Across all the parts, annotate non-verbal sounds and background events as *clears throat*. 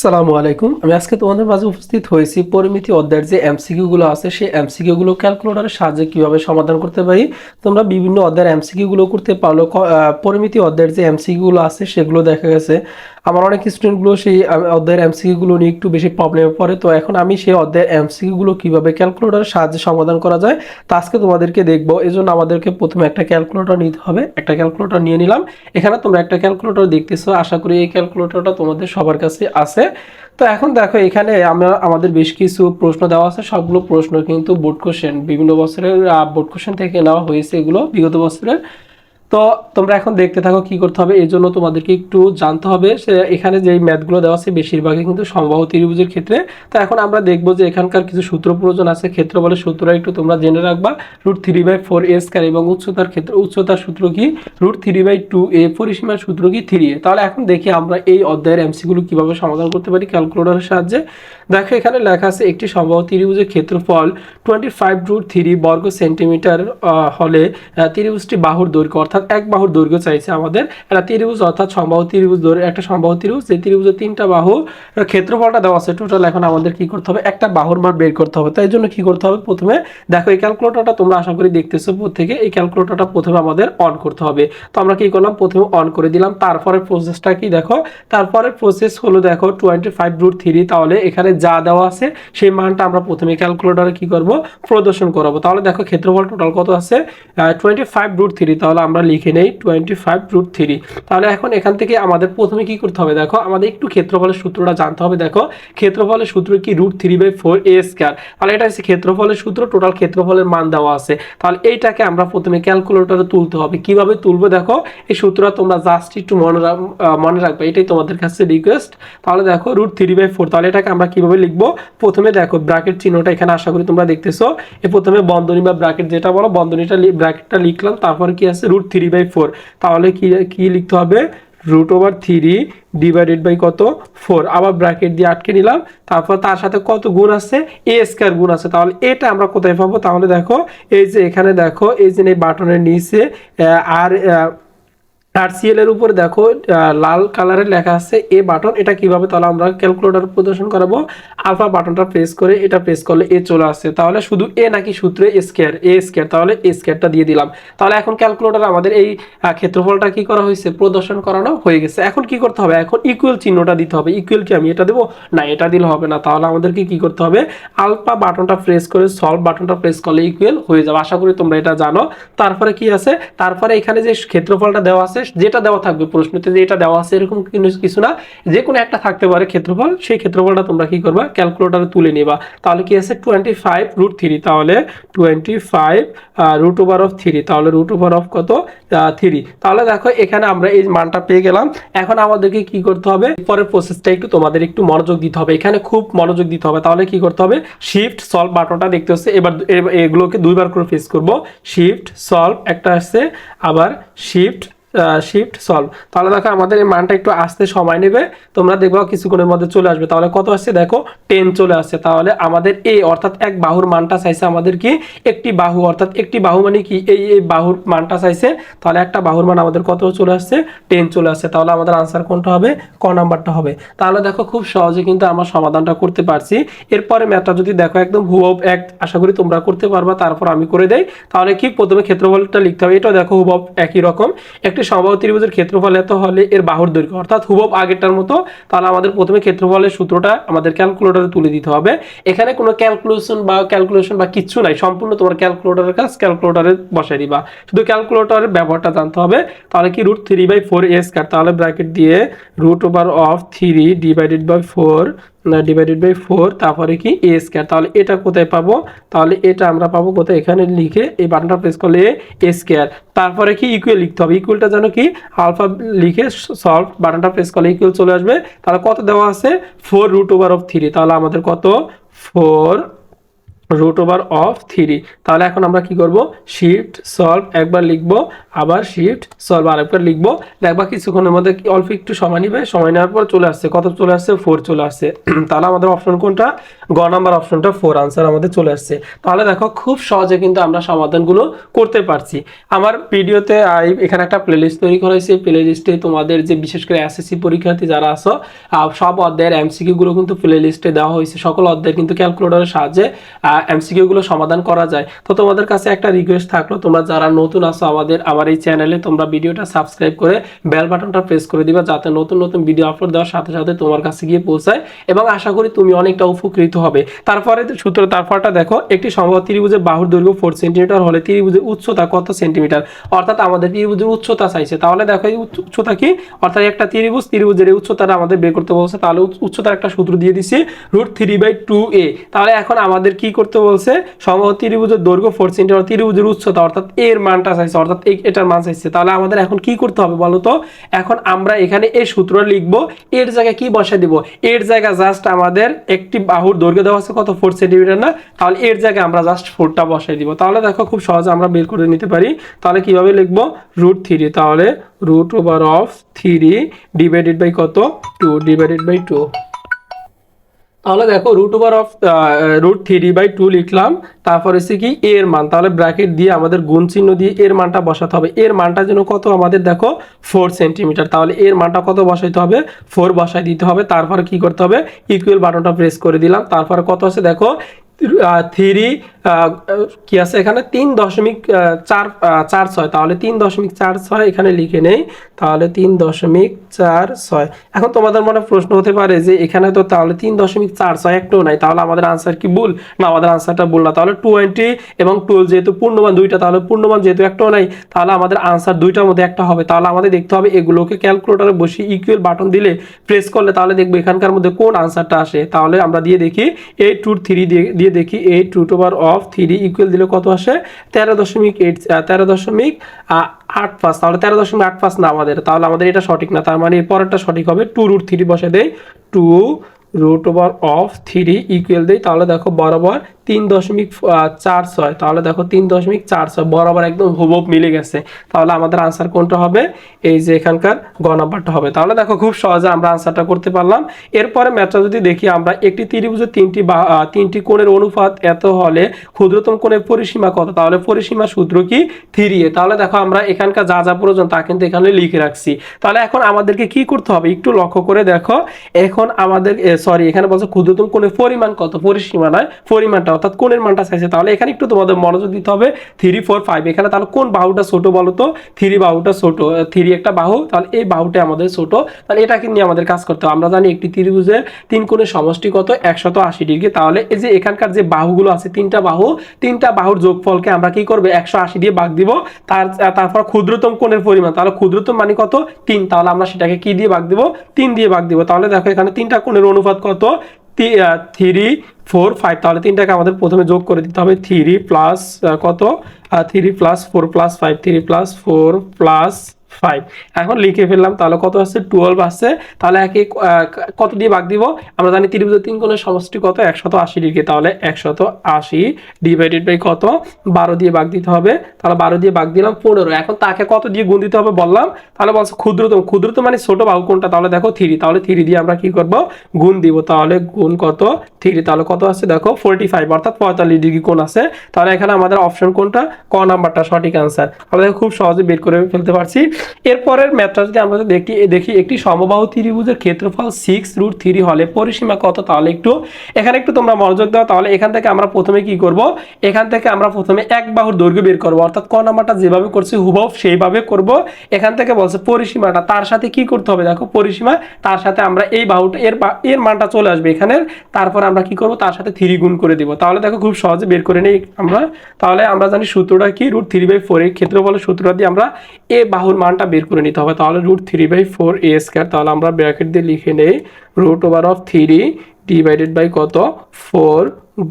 আসসালামু আলাইকুম। আমি আজকে তোমাদের মাঝে উপস্থিত হয়েছি পরিমিতি অধ্যায়ের যে এমসিকিউ গুলো আছে, সেই এমসিকিউ গুলো ক্যালকুলেটরের সাহায্যে কীভাবে সমাধান করতে পারি, তোমরা বিভিন্ন অধ্যায়ের এমসিকিউ গুলো করতে পারল পরিমিতি অধ্যায়ের যে এমসিকিউ গুলো আছে, সেগুলো দেখা গেছে। আমার অনেক স্টুডেন্টগুলো সেই অধ্যায়ের এমসিকিউ গুলো নিয়ে একটু বেশি প্রবলেমে পড়ে। তো এখন আমি সেই অধ্যায়ের এমসিকিউ গুলো কীভাবে ক্যালকুলেটরের সাহায্যে সমাধান করা যায়, তা আজকে তোমাদেরকে দেখব। এই জন্য আমাদেরকে প্রথমে একটা ক্যালকুলেটর নিতে হবে। একটা ক্যালকুলেটর নিয়ে নিলাম। এখানে তোমরা একটা ক্যালকুলেটর দেখতেছো। আশা করি এই ক্যালকুলেটরটা তোমাদের সবার কাছে আছে। তো এখন দেখো, এখানে আমরা, আমাদের বেশ কিছু প্রশ্ন দেওয়া আছে। সবগুলো প্রশ্ন কিন্তু বোর্ড কোশ্চেন বিভিন্ন বছরের বোর্ড কোশ্চেন থেকে নেওয়া হয়েছে এগুলো বিগত বছরের। তো তোমরা এখন দেখতে থাকো কি করতে হবে, এই জন্য তোমাদেরকে একটু জানতে হবে সে এখানে যে ম্যাথগুলো দেওয়া আছে বেশিরভাগই কিন্তু সম্ভাব্য ত্রিভুজের ক্ষেত্রে। তো এখন আমরা দেখব যে এখানকার কিছু সূত্র প্রয়োজন আছে, ক্ষেত্র বলে সূত্র একটু তোমরা জেনে রাখবা। Root three by four A square এবং উচ্চতার ক্ষেত্রে, উচ্চতার সূত্র কি? Root three by two A, পরিসীমার সূত্র কি? Three A. তাহলে এখন দেখি আমরা এই অধ্যায়ের এমসিগুলো কীভাবে সমাধান করতে পারি ক্যালকুলেটরের সাহায্যে। দেখো এখানে লেখা আছে একটি সম্ভাব্য ত্রিভুজের ক্ষেত্রফল টোয়েন্টি ফাইভ রুট থ্রি বর্গ সেন্টিমিটার হলে ত্রিভুজটি বাহুর দৈর্ঘ্য, অর্থাৎ এক বাহুর দৈর্ঘ্য চাইছে আমাদের। একটা ত্রিভুজ অর্থাৎ সম্ভাব্য ত্রিভুজ দৈর্ঘ্য, একটা সম্ভাব্য ত্রিভুজ। যে ত্রিভুজের তিনটা বাহু ক্ষেত্রফলটা দেওয়া আছে টোটাল এখন আমাদের কি করতে হবে? একটা বাহুর মান বের করতে হবে। তাই জন্য কি করতে হবে? প্রথমে দেখো এই ক্যালকুলেটরটা তোমরা আশা করি দেখতেছো থেকে। এই ক্যালকুলেটরটা প্রথমে আমাদের অন করতে হবে। তো আমরা কি করলাম? প্রথমে অন করে দিলাম। তারপরে প্রসেসটা কি দেখো? তারপরে প্রসেস হলো দেখো টোয়েন্টি ফাইভ রুট থ্রি তাহলে এখানে যা দেওয়া আছে, সেই মানটা আমরা প্রথমে ক্যালকুলেটরে কি করব? প্রদর্শন করাবো। তাহলে দেখো ক্ষেত্রফল টোটাল কত আছে? টোয়েন্টি ফাইভ রুট থ্রি তাহলে আমরা লিখে নেই টোয়েন্টি ফাইভ রুট থ্রি তাহলে এখন এখান থেকে আমাদের প্রথমে কি করতে হবে দেখো, আমাদের একটু ক্ষেত্রফলের সূত্রটা জানতে হবে দেখো, ক্ষেত্রফলের সূত্র কি root three by four A square তাহলে এটা হচ্ছে ক্ষেত্রফলের সূত্র টোটাল ক্ষেত্রফলের মান দেওয়া আছে। তাহলে এইটাকে আমরা প্রথমে ক্যালকুলেটরে তুলতে হবে। কীভাবে তুলবো দেখো, এই সূত্রটা তোমরা জাস্ট একটু মনে রাখবে, এটাই তোমাদের কাছে রিকোয়েস্ট তাহলে দেখো রুট থ্রি বাই ফোর তাহলে এটাকে আমরা কীভাবে লিখব? প্রথমে দেখো ব্র্যাকেট চিহ্নটা এখানে আশা করি তোমরা দেখতেছো। এ প্রথমে বন্ধনী বা ব্র্যাকেট যেটা বলো, বন্ধনীটা ব্র্যাকেটটা লিখলাম, তারপরে কি আছে? রুট থ্রি বাই ফোর তাহলে কি কি লিখতে হবে? Root over three divided by কত? ফোর আবার ব্র্যাকেট দিয়ে আটকে নিলাম। তারপর তার সাথে কত গুণ আছে? এ স্কোয়ার গুণ আছে। তাহলে এটা আমরা কোথায় পাবো? তাহলে দেখো, এই যে এখানে দেখো, এই যে এই বাটনের নিচে আর আরসিএল এর উপরে দেখো লাল কালারের লেখা আছে এ বাটন এটা কীভাবে তাহলে আমরা ক্যালকুলেটর প্রদর্শন করাবো? আলফা বাটনটা প্রেস করে, এটা প্রেস করলে এ চলে আসছে তাহলে শুধু এ নাকি সূত্রে স্কয়ার এ স্কয়ার তাহলে এ স্কয়ারটা দিয়ে দিলাম। তাহলে এখন ক্যালকুলেটর আমাদের এই ক্ষেত্রফলটা কি করা হয়েছে? প্রদর্শন করানো হয়ে গেছে। এখন কি করতে হবে? এখন ইকুয়াল চিহ্নটা দিতে হবে। ইকুয়াল কি আমি এটা দেবো? না, এটা দিলে হবে না। তাহলে আমাদেরকে কি করতে হবে? আলফা বাটনটা প্রেস করে সলভ বাটনটা প্রেস করলে ইকুয়াল হয়ে যাবে। আশা করি তোমরা এটা জানো। তারপরে কি আছে? তারপরে এখানে যে ক্ষেত্রফলটা দেওয়া আছে যেটা দেওয়া থাকবে প্রশ্নতে যে এটা দেওয়া আছে, এরকম কিছু- না। যে কোনো একটা থাকতে পারে ক্ষেত্রফল, সেই ক্ষেত্রফলটা তোমরা কি করবা? ক্যালকুলেটরে তুলে নিবা। তাহলে কি আছে? টোয়েন্টি ফাইভ রুট থ্রি তাহলে twenty five root over of three তাহলে রুট ওভার অফ কত? থ্রি তাহলে দেখো, এখানে আমরা এই মানটা পেয়ে গেলাম। এখন আমাদেরকে কি করতে হবে? পরের প্রসেসটা একটু তোমাদের একটু মনোযোগ দিতে হবে। এখানে খুব মনোযোগ দিতে হবে। তাহলে কি করতে হবে? শিফট সলভ বাটনটা দেখতে হচ্ছে। এবার এগুলোকে দুইবার করে প্রেস করব। শিফট সলভ একটা আসছে আবার শিফট শিফট সলভ তাহলে দেখো আমাদের এই মানটা একটু আসতে সময় নেবে। তোমরা দেখবা কিছুক্ষণের মধ্যে চলে আসবে। তাহলে কত আসছে? দেখো টেন চলে আসছে। তাহলে আমাদের এই অর্থাৎ এক বাহুর মানটা চাইছে আমাদের কি? একটি বাহু। অর্থাৎ একটি বাহু মানে কি? এই এই বাহুর মানটা চাইছে। তাহলে একটা বাহুর মান আমাদের কত চলে আসছে? টেন চলে আসছে। তাহলে আমাদের আনসার কোনটা হবে? ক নাম্বারটা হবে। তাহলে দেখো, খুব সহজে কিন্তু আমরা সমাধানটা করতে পারছি। এরপরে ম্যাথটা যদি দেখো একদম হুবব এক, আশা করি তোমরা করতে পারবা। তারপর আমি করে দেই। তাহলে কি? প্রথমে ক্ষেত্রফলটা লিখতে হবে। এটা দেখো হুবব একই রকম। একটি সম্ভাব্য ত্রিভুজের ক্ষেত্রফল এত হলে এর বাহুর দৈর্ঘ্য। অর্থাৎ হুবব আগেরটার মতো তাহলে আমাদের প্রথমে ক্ষেত্রফলের সূত্রটা আমাদের ক্যালকুলেটরে তুলে দিতে হবে। এখানে কোনো ক্যালকুলেশন বা ক্যালকুলেশন বা কিচ্ছু নাই। সম্পূর্ণ তোমার ক্যালকুলেটরের কাজ ক্যালকুলেটরে বসাই দিবা। শুধু ক্যালকুলেটরের ব্যবহারটা জানতে হবে। তাহলে কি root three by four square তাহলে ব্র্যাকেট দিয়ে root over of three divided by four divided by four তারপরে কি? এ স্কোয়ার তাহলে এটা কোথায় পাবো? তাহলে এটা আমরা পাবো কোথায়? এখানে লিখে এই বাটনটা প্রেস করলে এ স্কোয়ার তারপরে কি? ইকুয়াল লিখতে হবে। ইকুয়ালটা যেন কি? আলফা লিখে সলভ বাটনটা প্রেস করলে ইকুয়াল চলে আসবে। তাহলে কত দেওয়া আছে? Four root over of three তাহলে আমাদের কত? Four root over of three তাহলে এখন আমরা কি করব? শিফট সলভ একবার লিখব আবার শিফট সলভ আরেকবার লিখব। দেখবা কিছুক্ষণের মধ্যে অল্প একটু সময় নিবে। সময় নেওয়ার পর চলে আসছে। কত চলে আসছে? ফোর চলে আসছে। *clears throat* তাহলে আমাদের অপশন কোনটা? গ নাম্বার অপশনটা ফোর আনসার আমাদের চলে আসছে। তাহলে দেখো খুব সহজে কিন্তু আমরা সমাধানগুলো করতে পারছি। আমার ভিডিওতে এখানে একটা প্লেলিস্ট তৈরি করা হয়েছে। প্লে লিস্টে তোমাদের যে বিশেষ করে এসএসসি পরীক্ষার্থী যারা আহ, সব অধ্যায়ের এমসিকিউ গুলো কিন্তু প্লে লিস্টে দেওয়া হয়েছে। সকল অধ্যায় কিন্তু ক্যালকুলেটরের সাহায্যে এমসিকিউ গুলো সমাধান করা যায়। তো তোমাদের কাছে একটা রিকোয়েস্ট থাকল, তোমরা যারা নতুন আছো আমাদের, আমার এই চ্যানেলে তোমরা ভিডিওটা সাবস্ক্রাইব করে বেল বাটনটা প্রেস করে দিবা যাতে নতুন নতুন ভিডিও আপলোড দেওয়ার সাথে সাথে তোমার কাছে গিয়ে পৌঁছায় এবং আশা করি তুমি অনেকটা উপকৃত হবে। তারপরে সূত্র, তারপরটা দেখো, একটি সম্ভব ত্রিভুজের বাহুর দৈর্ঘ্য ফোর সেন্টিমিটার হলে ত্রিভুজের উচ্চতা কত সেন্টিমিটার অর্থাৎ আমাদের ত্রিভুজের উচ্চতা চাইছে। তাহলে দেখো এই উচ্চতা কি? অর্থাৎ একটা ত্রিভুজ, ত্রিভুজের এই উচ্চতাটা আমাদের বের করতে বলছে। তাহলে উচ্চতার একটা সূত্র দিয়ে দিছি root three by two A তাহলে এখন আমাদের কি করতে বলছে সম্ভব ত্রিভুজের দৈর্ঘ্য ফোর সেন্টিমিটার ত্রিভুজের উচ্চতা, অর্থাৎ এর মানটা চাইছে, অর্থাৎ এটার মান চাইছে। তাহলে আমাদের এখন কি করতে হবে বলো তো? এখন আমরা এখানে এই সূত্র লিখব, এর জায়গায় কি বসাই দিব? এর জায়গায় জাস্ট আমাদের একটি বাহুর দৈর্ঘ্য দেওয়া আছে, কত? ফোর সেন্টিমিটার না? তাহলে এর জায়গায় আমরা জাস্ট ফোরটা বসাই দিব। তাহলে দেখো খুব সহজে আমরা বের করে নিতে পারি। তাহলে কীভাবে লিখব? রুট থ্রি তাহলে root over of three divided by কত? টু ডিভাইডেড বাই টু তাহলে দেখো root over of root three by two লিখলাম, তারপর হচ্ছে কি এর মান, তাহলে ব্র্যাকেট দিয়ে আমাদের গুণ চিহ্ন দিয়ে এর মানটা বসাতে হবে। এর মানটা যেন কত? আমাদের দেখো ফোর সেন্টিমিটার তাহলে এর মানটা কত বসাইতে হবে? ফোর বসাই দিতে হবে, তারপর কি করতে হবে? ইকুয়াল বাটনটা প্রেস করে দিলাম, তারপর কত আছে দেখো? থ্রি কি আছে এখানে? তিন দশমিক চার চার ছয়। তাহলে তিন দশমিক চার ছয় এখানে লিখে নেই। তাহলে তিন দশমিক চার ছয়। এখন তোমাদের মনে প্রশ্ন হতে পারে যে এখানে তো তাহলে তিন দশমিক চার ছয় একটাও নাই। তাহলে আমাদের আনসার কি ভুল? না, আমাদের আনসারটা ভুল না। তাহলে টোয়েন্টি এবং টুয়েলভ যেহেতু পূর্ণমান দুইটা, তাহলে পূর্ণমান যেহেতু একটাও নাই, তাহলে আমাদের আনসার দুইটার মধ্যে একটা হবে। তাহলে আমাদের দেখতে হবে এগুলোকে ক্যালকুলেটরে বসে ইকুয়াল বাটন দিলে প্রেস করলে তাহলে দেখব এখানকার মধ্যে কোন আনসারটা আসে। তাহলে আমরা দিয়ে দেখি এইট টু থ্রি দিয়ে দিয়ে দেখি eight two over of three equal দিলে কত আসে? তেরো দশমিক এইট তেরো দশমিক আট পাঁচ। তাহলে তেরো দশমিক আট পাঁচ না আমাদের। তাহলে আমাদের এটা সঠিক না। তার মানে এর পরেরটা সঠিক হবে। টু রুট থ্রি বসে দেয় two root over of three equal দেয় তাহলে দেখো বরাবর তিন দশমিক চার ছয়, তাহলে দেখো তিন দশমিক চার ছয় বরাবর একদম হুবহুব মিলে গেছে। তাহলে আমাদের আনসার কোনটা হবে? এই যে এখানকার গ নাম্বারটা হবে। তাহলে দেখো খুব সহজে আমরা আনসারটা করতে পারলাম। এরপরে ম্যাথটা যদি দেখি আমরা, একটি ত্রিভুজের তিনটি বা তিনটি কোণের অনুপাত এত হলে ক্ষুদ্রতম কোণের পরিসীমা কত? তাহলে পরিসীমা সূত্র কি? থ্রি তাহলে দেখো আমরা এখানকার যা যা প্রয়োজন তা কিন্তু এখানে লিখে রাখছি। তাহলে এখন আমাদেরকে কি করতে হবে? একটু লক্ষ্য করে দেখো। এখন আমাদের সরি এখানে বলছে ক্ষুদ্রতম কোণের পরিমাণ কত? পরিসীমা নয় পরিমাণটা অর্থাৎ কোণের মানটা চাইছে, তাহলে এখানে একটু তোমাদের মনোযোগ দিতে হবে। থ্রি ফোর ফাইভ এখানে তাহলে কোন বাহুটা ছোট বলো তো? থ্রি বাহুটা ছোট থ্রি একটা বাহু, তাহলে এই বাহুটা আমাদের ছোট। তাহলে এটাকে নিয়ে আমাদের কাজ করতে হবে। আমরা জানি একটি ত্রিভুজের তিন কোণের সমষ্টি কত? একশত আশি ডিগ্রি। তাহলে এই যে এখানকার যে বাহুগুলো আছে, তিনটা বাহু, তিনটা বাহুর যোগফলকে আমরা কি করব? একশো আশি দিয়ে ভাগ দিব। তার, তারপর ক্ষুদ্রতম কোণের পরিমাণ, তাহলে ক্ষুদ্রতম মানে কত? তিন। তাহলে আমরা সেটাকে কি দিয়ে ভাগ দিব? তিন দিয়ে ভাগ দিব। তাহলে দেখো এখানে তিনটা কোণের অনুপাত কত? থ্রি, ফোর, ফাইভ, তাহলে তিনটাকে আমাদের প্রথমে যোগ করে দিতে হবে। থ্রি প্লাস কত? Three plus, four plus, five, three plus, four plus five এখন লিখে ফেললাম, তাহলে কত আছে টুয়েলভ আছে তাহলে একে কত দিয়ে ভাগ দিব? আমরা জানি ত্রিভুজের তিন কোণের সমষ্টি কত? একশত আশি ডিগ্রি তাহলে একশত আশি ডিভাইডেড বাই কত? বারো দিয়ে ভাগ দিতে হবে। তাহলে বারো দিয়ে ভাগ দিলাম পনেরো। এখন তাকে কত দিয়ে গুণ দিতে হবে বললাম? তাহলে বলছে ক্ষুদ্রতম। ক্ষুদ্রতম মানে ছোট বাহু কোনটা তাহলে দেখো থ্রি তাহলে থ্রি দিয়ে আমরা কি করব? গুণ দিব। তাহলে গুণ কত? থ্রি তাহলে কত আছে দেখো ফোরটি ফাইভ অর্থাৎ পঁয়তাল্লিশ ডিগ্রি কোণ আছে। তাহলে এখানে আমাদের অপশন কোনটা ক নাম্বারটা সঠিক আনসার আমরা খুব সহজে বের করে ফেলতে পারছি। এরপরের ম্যাথটা যদি আমরা দেখি দেখি একটি সমবাহু ত্রিভুজের ক্ষেত্রফল সিক্স রুট থ্রি হলে পরিসীমা কত? তাহলে একটু, এখানে একটু তোমরা মনোযোগ দাও। তাহলে এখান থেকে আমরা প্রথমে কি করব? এখান থেকে আমরা প্রথমে এক বাহুর দৈর্ঘ্য বের করব। অর্থাৎ ক নাম্বারটা যেভাবে করছি, হুবহু সেইভাবে করব। এখান থেকে বলছে পরিসীমাটা, তার সাথে কি করতে হবে? দেখো পরিসীমা, তার সাথে আমরা এই বাহুটা, এর এর মানটা চলে আসবে এখানের। তারপর আমরা কি করব? তার সাথে থ্রি গুণ করে দিব। তাহলে দেখো খুব সহজে বের করে নেই আমরা। তাহলে আমরা জানি সূত্রটা কি? রুট থ্রি বাই ফোর এর ক্ষেত্রফলের সূত্রটা দিয়ে আমরা এ বাহুর মানটা বের করে নিতে হবে। তাহলে root three by four A square তাহলে আমরা ব্র্যাকেট দিয়ে লিখে নেই। Root over of three divided by কত? ফোর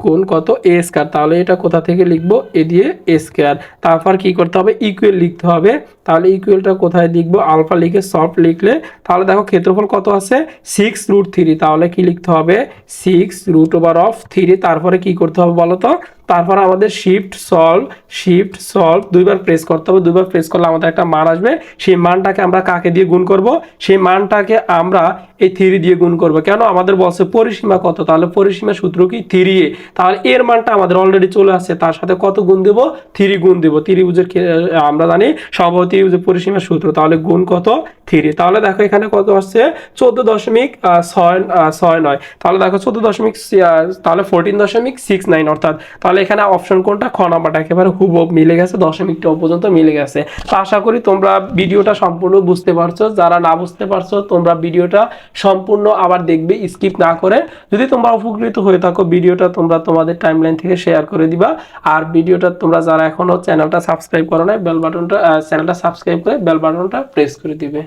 গুণ কত? এ স্কোয়ার তাহলে এটা কোথা থেকে লিখব? এ দিয়ে এ স্কোয়ার তারপর কি করতে হবে? ইকুয়েল লিখতে হবে। তাহলে ইকুয়েলটা কোথায় লিখব? আলফা লিখে সফট লিখলে, তাহলে দেখো ক্ষেত্রফল কত আছে? সিক্স রুট থ্রি তাহলে কি লিখতে হবে? Six root over of three তারপরে কি করতে হবে বলো তো? তারপর আমাদের শিফট সলভ শিফট সলভ দুইবার প্রেস করতে হবে। দুইবার প্রেস করলে আমাদের একটা মান আসবে। সেই মানটাকে আমরা কাকে দিয়ে গুণ করব? সেই মানটাকে আমরা এই থ্রি দিয়ে গুণ করব। কেন? আমাদের বলছে পরিসীমা কত? তাহলে পরিসীমা সূত্র কি? Three A. তাহলে এর মানটা আমাদের অলরেডি চলে আসছে। তার সাথে কত গুণ দেব? থ্রি গুণ দেব। ত্রিভুজের আমরা জানি সব ত্রিভুজের পরিসীমা সূত্র। তাহলে গুণ কত? থ্রি তাহলে দেখো এখানে কত আসছে? চোদ্দ দশমিক ছয় ছয় নয়। তাহলে দেখো চোদ্দ দশমিক তাহলে ফোরটিন দশমিক সিক্স নাইন অর্থাৎ তাহলে এখানে অপশন কোনটা? খ নাম্বারটা একেবারে হুবহু মিলে গেছে, দশমিকটা পর্যন্ত মিলে গেছে। তো আশা করি তোমরা ভিডিওটা সম্পূর্ণ বুঝতে পারছ। যারা না বুঝতে পারছ, তোমরা ভিডিওটা সম্পূর্ণ আবার দেখবে স্কিপ না করে। যদি তোমরা উপকৃত হয়ে থাকো, ভিডিওটা তোমরা তোমাদের টাইমলাইন থেকে শেয়ার করে দিবা। আর ভিডিওটা তোমরা যারা এখনও চ্যানেলটা সাবস্ক্রাইব করো না বেল বাটনটা চ্যানেলটা সাবস্ক্রাইব করে বেল বাটনটা প্রেস করে দিবে।